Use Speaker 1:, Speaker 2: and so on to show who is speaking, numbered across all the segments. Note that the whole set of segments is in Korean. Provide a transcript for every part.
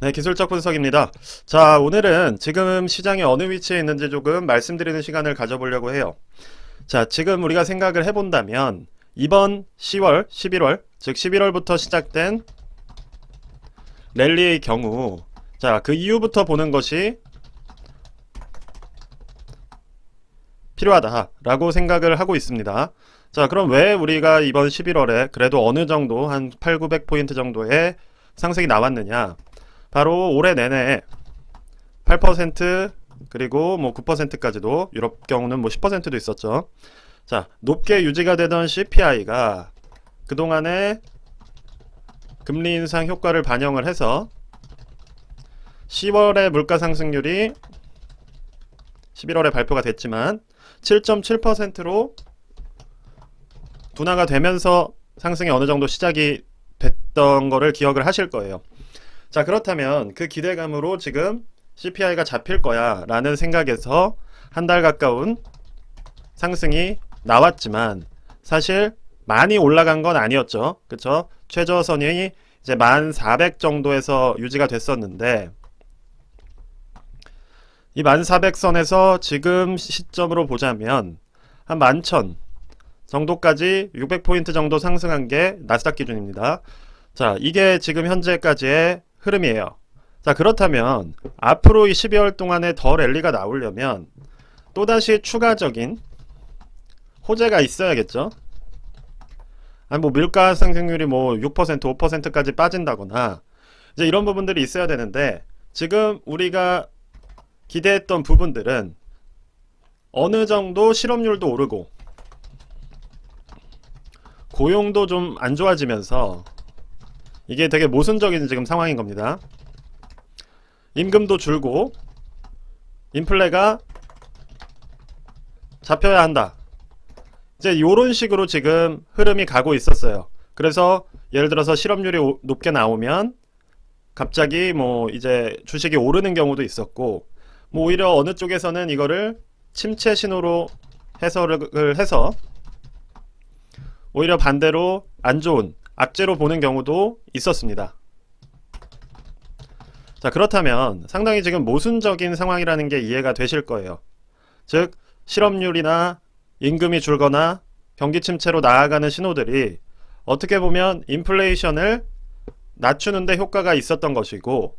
Speaker 1: 네, 기술적 분석입니다. 자, 오늘은 지금 시장이 어느 위치에 있는지 조금 말씀드리는 시간을 가져보려고 해요. 자, 지금 우리가 생각을 해본다면 이번 10월, 11월, 즉 11월부터 시작된 랠리의 경우 자, 그 이후부터 보는 것이 필요하다라고 생각을 하고 있습니다. 자, 그럼 왜 우리가 이번 11월에 그래도 어느 정도 한 8, 900포인트 정도의 상승이 나왔느냐? 바로 올해 내내 8% 그리고 뭐 9%까지도 유럽 경우는 뭐 10%도 있었죠. 자, 높게 유지가 되던 CPI가 그동안에 금리 인상 효과를 반영을 해서 10월의 물가 상승률이 11월에 발표가 됐지만 7.7%로 둔화가 되면서 상승이 어느 정도 시작이 됐던 거를 기억을 하실 거예요. 자, 그렇다면 그 기대감으로 지금 CPI가 잡힐 거야 라는 생각에서 한 달 가까운 상승이 나왔지만 사실 많이 올라간 건 아니었죠. 그쵸? 최저선이 이제 1400 정도에서 유지가 됐었는데 이 1400선에서 지금 시점으로 보자면 한 11,000 정도까지 600포인트 정도 상승한 게 나스닥 기준입니다. 자, 이게 지금 현재까지의 흐름이에요. 자, 그렇다면 앞으로 이 12월 동안에 더 랠리가 나오려면 또다시 추가적인 호재가 있어야겠죠? 아니, 뭐, 물가 상승률이 뭐 6%, 5%까지 빠진다거나 이제 이런 부분들이 있어야 되는데 지금 우리가 기대했던 부분들은 어느 정도 실업률도 오르고 고용도 좀 안 좋아지면서 이게 되게 모순적인 지금 상황인 겁니다. 임금도 줄고 인플레가 잡혀야 한다. 이제 이런 식으로 지금 흐름이 가고 있었어요. 그래서 예를 들어서 실업률이 오- 높게 나오면 갑자기 뭐 이제 주식이 오르는 경우도 있었고 뭐 오히려 어느 쪽에서는 이거를 침체 신호로 해석을 해서 오히려 반대로 안 좋은 악재로 보는 경우도 있었습니다. 자, 그렇다면 상당히 지금 모순적인 상황이라는 게 이해가 되실 거예요. 즉, 실업률이나 임금이 줄거나 경기 침체로 나아가는 신호들이 어떻게 보면 인플레이션을 낮추는데 효과가 있었던 것이고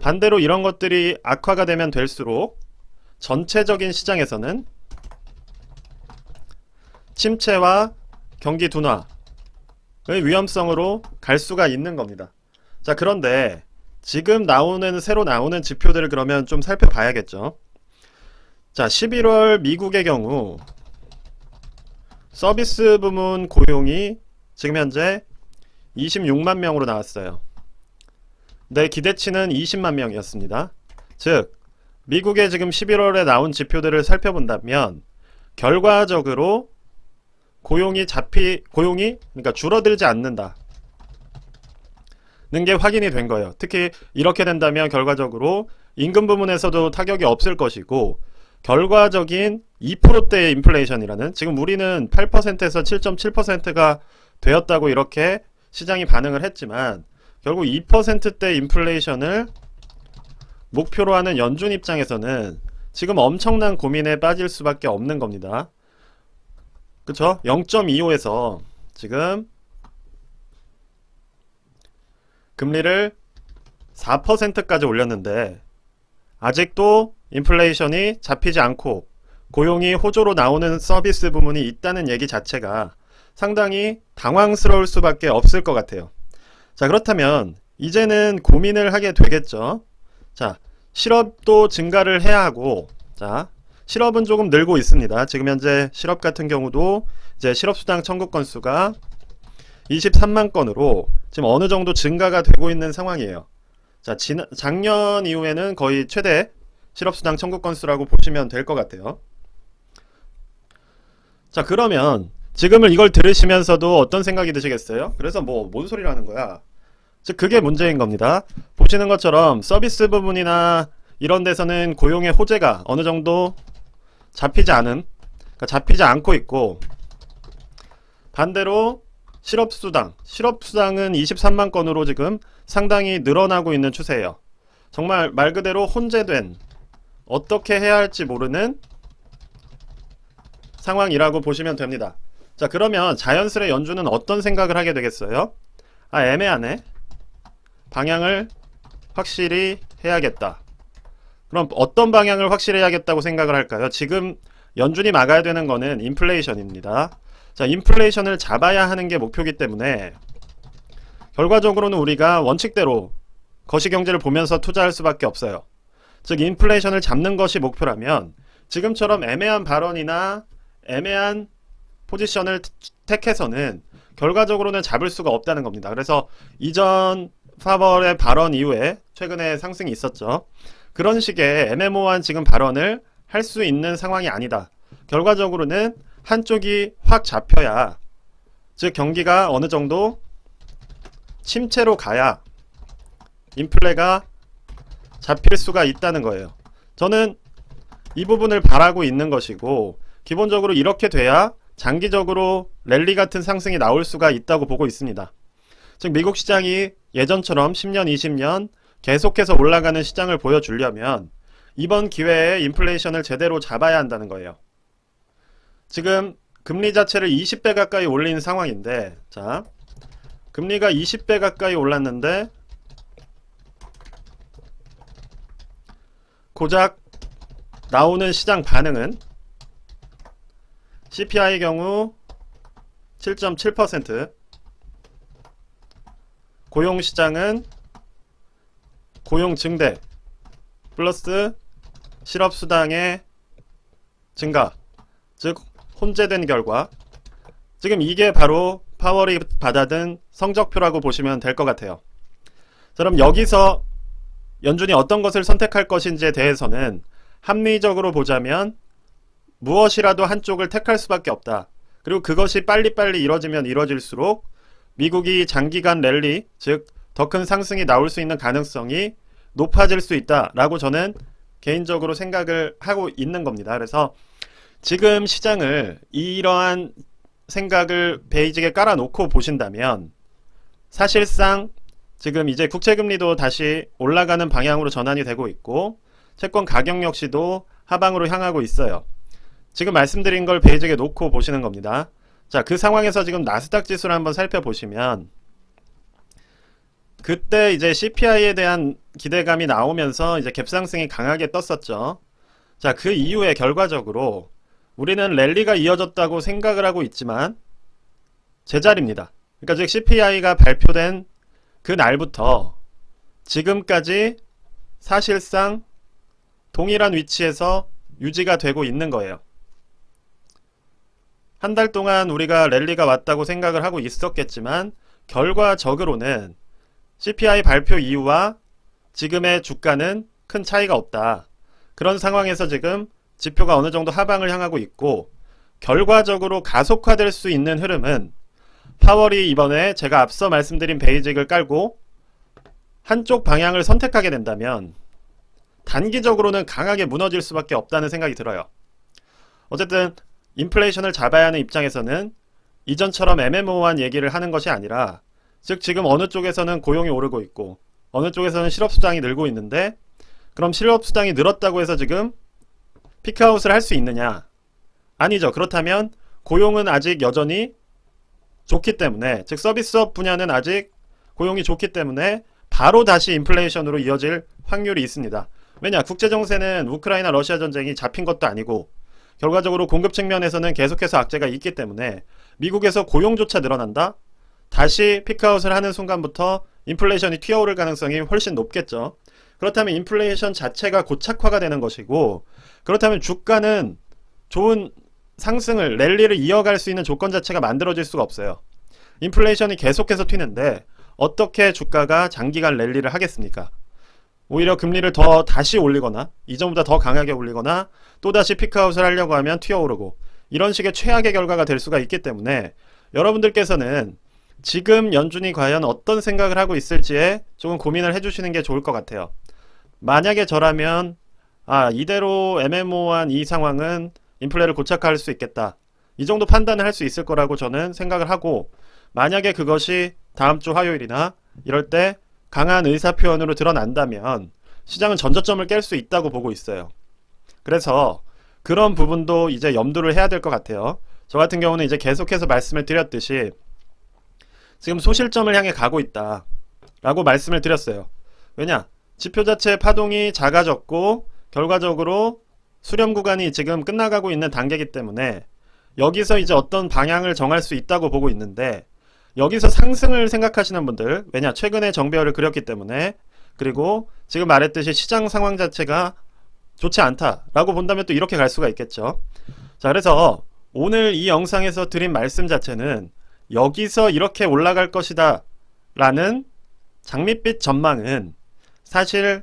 Speaker 1: 반대로 이런 것들이 악화가 되면 될수록 전체적인 시장에서는 침체와 경기 둔화의 위험성으로 갈 수가 있는 겁니다. 자, 그런데 지금 나오는 새로 나오는 지표들을 그러면 좀 살펴봐야겠죠. 자, 11월 미국의 경우 서비스 부문 고용이 지금 현재 26만 명으로 나왔어요. 네, 기대치는 20만 명이었습니다. 즉, 미국의 지금 11월에 나온 지표들을 살펴본다면 결과적으로 고용이 잡히 고용이 그러니까 줄어들지 않는다. 는 게 확인이 된 거예요. 특히 이렇게 된다면 결과적으로 임금 부분에서도 타격이 없을 것이고 결과적인 2%대의 인플레이션이라는 지금 우리는 8%에서 7.7%가 되었다고 이렇게 시장이 반응을 했지만 결국 2%대 인플레이션을 목표로 하는 연준 입장에서는 지금 엄청난 고민에 빠질 수밖에 없는 겁니다. 그쵸? 0.25에서 지금 금리를 4%까지 올렸는데 아직도 인플레이션이 잡히지 않고 고용이 호조로 나오는 서비스 부문이 있다는 얘기 자체가 상당히 당황스러울 수밖에 없을 것 같아요. 자, 그렇다면 이제는 고민을 하게 되겠죠. 자, 실업도 증가를 해야 하고, 자, 실업은 조금 늘고 있습니다. 지금 현재 실업 같은 경우도 이제 실업수당 청구 건수가 23만 건으로 지금 어느 정도 증가가 되고 있는 상황이에요. 자, 지난, 작년 이후에는 거의 최대 실업수당 청구 건수라고 보시면 될 것 같아요. 자, 그러면 지금을 이걸 들으시면서도 어떤 생각이 드시겠어요? 그래서 뭐, 뭔 소리라는 거야? 즉, 그게 문제인 겁니다. 보시는 것처럼 서비스 부분이나 이런 데서는 고용의 호재가 어느 정도 잡히지 않은, 그러니까 잡히지 않고 있고, 반대로 실업수당, 실업수당은 23만 건으로 지금 상당히 늘어나고 있는 추세예요. 정말 말 그대로 혼재된 어떻게 해야 할지 모르는 상황이라고 보시면 됩니다. 자, 그러면 자연스레 연준은 어떤 생각을 하게 되겠어요? 아, 애매하네. 방향을 확실히 해야겠다. 그럼 어떤 방향을 확실히 해야겠다고 생각을 할까요? 지금 연준이 막아야 되는 거는 인플레이션입니다. 자, 인플레이션을 잡아야 하는 게 목표이기 때문에 결과적으로는 우리가 원칙대로 거시경제를 보면서 투자할 수밖에 없어요. 즉 인플레이션을 잡는 것이 목표라면 지금처럼 애매한 발언이나 애매한 포지션을 택해서는 결과적으로는 잡을 수가 없다는 겁니다. 그래서 이전 파벌의 발언 이후에 최근에 상승이 있었죠. 그런 식의 애매모호한 지금 발언을 할 수 있는 상황이 아니다. 결과적으로는 한쪽이 확 잡혀야 즉 경기가 어느 정도 침체로 가야 인플레가 잡힐 수가 있다는 거예요. 저는 이 부분을 바라고 있는 것이고 기본적으로 이렇게 돼야 장기적으로 랠리 같은 상승이 나올 수가 있다고 보고 있습니다. 즉 미국 시장이 예전처럼 10년, 20년 계속해서 올라가는 시장을 보여주려면 이번 기회에 인플레이션을 제대로 잡아야 한다는 거예요. 지금 금리 자체를 20배 가까이 올린 상황인데 자 금리가 20배 가까이 올랐는데 고작 나오는 시장 반응은 CPI의 경우 7.7% 고용 시장은 고용 증대 플러스 실업 수당의 증가 즉 혼재된 결과 지금 이게 바로 파월이 받아든 성적표라고 보시면 될 것 같아요. 자, 그럼 여기서 연준이 어떤 것을 선택할 것인지에 대해서는 합리적으로 보자면 무엇이라도 한쪽을 택할 수밖에 없다. 그리고 그것이 빨리빨리 이뤄지면 이뤄질수록 미국이 장기간 랠리, 즉 더 큰 상승이 나올 수 있는 가능성이 높아질 수 있다라고 저는 개인적으로 생각을 하고 있는 겁니다. 그래서 지금 시장을 이러한 생각을 베이직에 깔아놓고 보신다면 사실상 지금 이제 국채금리도 다시 올라가는 방향으로 전환이 되고 있고 채권 가격 역시도 하방으로 향하고 있어요. 지금 말씀드린 걸 베이직에 놓고 보시는 겁니다. 자, 그 상황에서 지금 나스닥 지수를 한번 살펴보시면 그때 이제 CPI에 대한 기대감이 나오면서 이제 갭상승이 강하게 떴었죠. 자, 그 이후에 결과적으로 우리는 랠리가 이어졌다고 생각을 하고 있지만 제자리입니다. 그러니까 즉 CPI가 발표된 그 날부터 지금까지 사실상 동일한 위치에서 유지가 되고 있는 거예요. 한 달 동안 우리가 랠리가 왔다고 생각을 하고 있었겠지만 결과적으로는 CPI 발표 이후와 지금의 주가는 큰 차이가 없다. 그런 상황에서 지금 지표가 어느 정도 하방을 향하고 있고 결과적으로 가속화될 수 있는 흐름은 파월이 이번에 제가 앞서 말씀드린 베이직을 깔고 한쪽 방향을 선택하게 된다면 단기적으로는 강하게 무너질 수밖에 없다는 생각이 들어요. 어쨌든 인플레이션을 잡아야 하는 입장에서는 이전처럼 애매모호한 얘기를 하는 것이 아니라 즉 지금 어느 쪽에서는 고용이 오르고 있고 어느 쪽에서는 실업수당이 늘고 있는데 그럼 실업수당이 늘었다고 해서 지금 피크아웃을 할 수 있느냐? 아니죠. 그렇다면 고용은 아직 여전히 좋기 때문에 즉 서비스업 분야는 아직 고용이 좋기 때문에 바로 다시 인플레이션으로 이어질 확률이 있습니다. 왜냐? 국제정세는 우크라이나 러시아 전쟁이 잡힌 것도 아니고 결과적으로 공급 측면에서는 계속해서 악재가 있기 때문에 미국에서 고용조차 늘어난다? 다시 피크아웃을 하는 순간부터 인플레이션이 튀어오를 가능성이 훨씬 높겠죠. 그렇다면 인플레이션 자체가 고착화가 되는 것이고 그렇다면 주가는 좋은 상승을 랠리를 이어갈 수 있는 조건 자체가 만들어질 수가 없어요. 인플레이션이 계속해서 튀는데 어떻게 주가가 장기간 랠리를 하겠습니까? 오히려 금리를 더 다시 올리거나 이전보다 더 강하게 올리거나 또다시 피크아웃을 하려고 하면 튀어오르고 이런 식의 최악의 결과가 될 수가 있기 때문에 여러분들께서는 지금 연준이 과연 어떤 생각을 하고 있을지에 조금 고민을 해주시는 게 좋을 것 같아요. 만약에 저라면 아 이대로 애매모호한 이 상황은 인플레를 고착화할 수 있겠다. 이 정도 판단을 할 수 있을 거라고 저는 생각을 하고 만약에 그것이 다음 주 화요일이나 이럴 때 강한 의사 표현으로 드러난다면 시장은 전저점을 깰 수 있다고 보고 있어요. 그래서 그런 부분도 이제 염두를 해야 될 것 같아요. 저 같은 경우는 이제 계속해서 말씀을 드렸듯이 지금 소실점을 향해 가고 있다. 라고 말씀을 드렸어요. 왜냐? 지표 자체의 파동이 작아졌고 결과적으로 수렴 구간이 지금 끝나가고 있는 단계이기 때문에 여기서 이제 어떤 방향을 정할 수 있다고 보고 있는데 여기서 상승을 생각하시는 분들 왜냐? 최근에 정배열을 그렸기 때문에 그리고 지금 말했듯이 시장 상황 자체가 좋지 않다라고 본다면 또 이렇게 갈 수가 있겠죠. 자, 그래서 오늘 이 영상에서 드린 말씀 자체는 여기서 이렇게 올라갈 것이다 라는 장밋빛 전망은 사실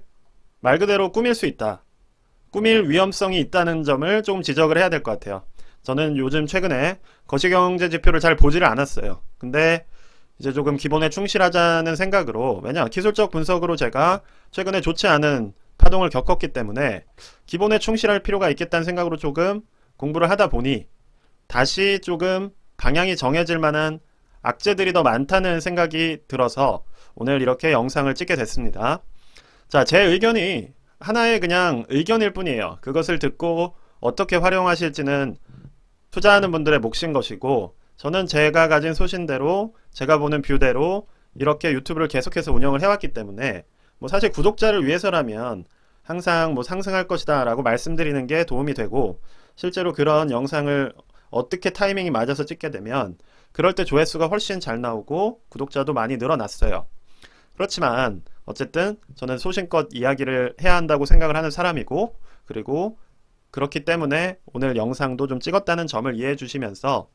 Speaker 1: 말 그대로 꾸밀 수 있다. 꾸밀 위험성이 있다는 점을 좀 지적을 해야 될 것 같아요. 저는 요즘 최근에 거시경제 지표를 잘 보지를 않았어요. 근데 이제 조금 기본에 충실하자는 생각으로 왜냐 기술적 분석으로 제가 최근에 좋지 않은 파동을 겪었기 때문에 기본에 충실할 필요가 있겠다는 생각으로 조금 공부를 하다 보니 다시 조금 방향이 정해질 만한 악재들이 더 많다는 생각이 들어서 오늘 이렇게 영상을 찍게 됐습니다. 자, 제 의견이 하나의 그냥 의견일 뿐이에요. 그것을 듣고 어떻게 활용하실지는 투자하는 분들의 몫인 것이고 저는 제가 가진 소신대로 제가 보는 뷰대로 이렇게 유튜브를 계속해서 운영을 해왔기 때문에 뭐 사실 구독자를 위해서라면 항상 뭐 상승할 것이다 라고 말씀드리는 게 도움이 되고 실제로 그런 영상을 어떻게 타이밍이 맞아서 찍게 되면 그럴 때 조회수가 훨씬 잘 나오고 구독자도 많이 늘어났어요. 그렇지만 어쨌든 저는 소신껏 이야기를 해야 한다고 생각을 하는 사람이고 그리고 그렇기 때문에 오늘 영상도 좀 찍었다는 점을 이해해 주시면서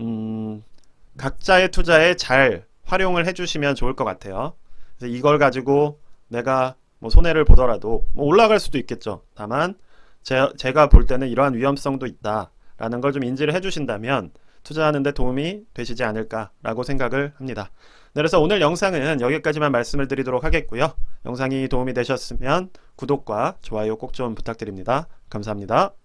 Speaker 1: 음, 각자의 투자에 잘 활용을 해 주시면 좋을 것 같아요. 그래서 이걸 가지고 내가 뭐 손해를 보더라도 뭐 올라갈 수도 있겠죠. 다만 제, 제가 볼 때는 이러한 위험성도 있다 라는 걸 좀 인지를 해 주신다면 투자하는 데 도움이 되시지 않을까라고 생각을 합니다. 네, 그래서 오늘 영상은 여기까지만 말씀을 드리도록 하겠고요. 영상이 도움이 되셨으면 구독과 좋아요 꼭 좀 부탁드립니다. 감사합니다.